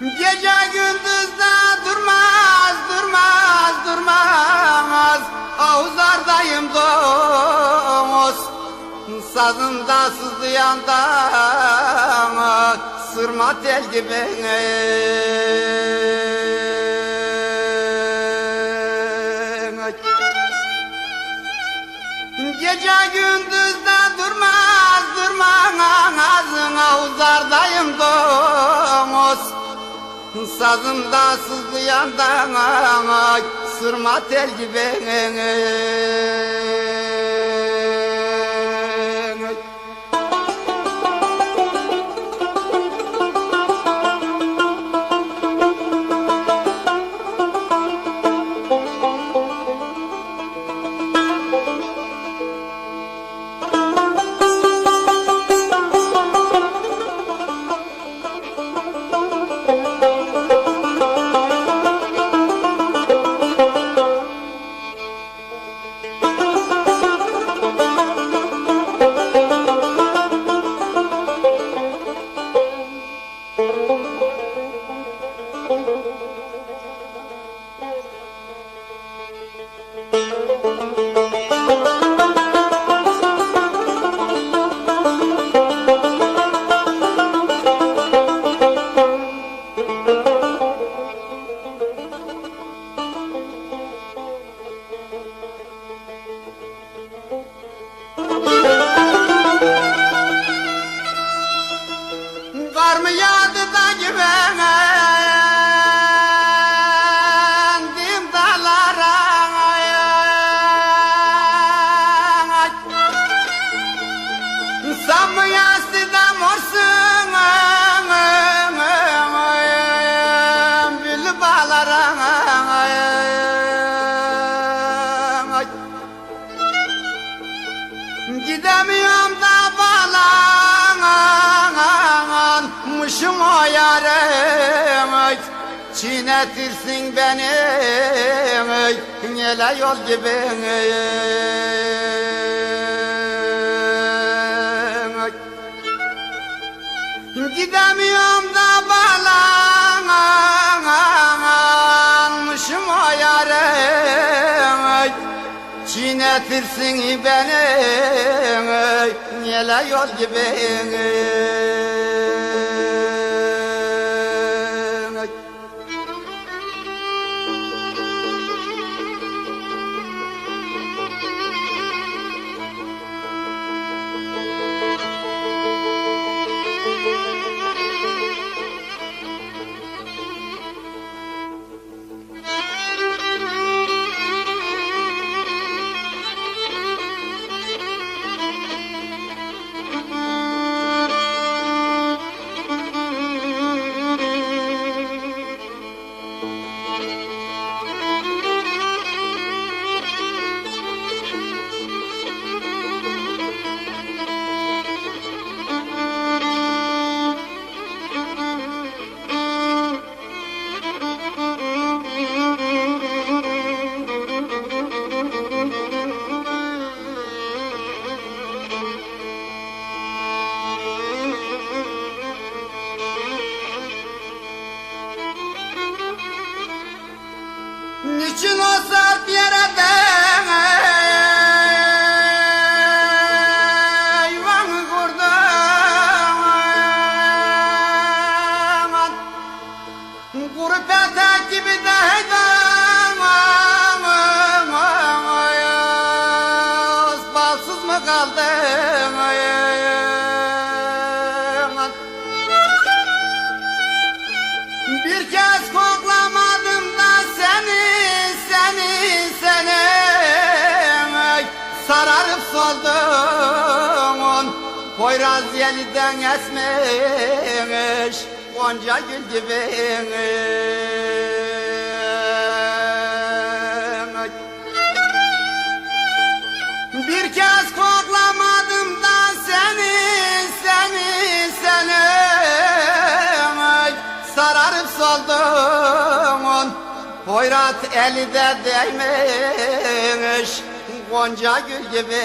Gece gündüz de durmaz, durmaz, durmaz. Avuzlardayım domuz. Sazında sızlayan da Sırma tel gibi. Gece gündüz Sazımda sızlayan da Sırma tel gibi Gidemiyorum da bağlanmışım o yarım. Çiğnetirsin beni. Yele yol gibi. Gidemiyorum da bağlanmışım Çiğnetirsin beni Yele yol gibi Niçin o sarp yere Eyvan kurdun Kuru petek gibi de Balsız mı kaldın Soldum Poyraz yeliden esmiş Gonca gül gibi Bir kez koklamadım da seni, seni, seni Sararıp soldum. Hoyrat eli de değmiş Gonca gül gibi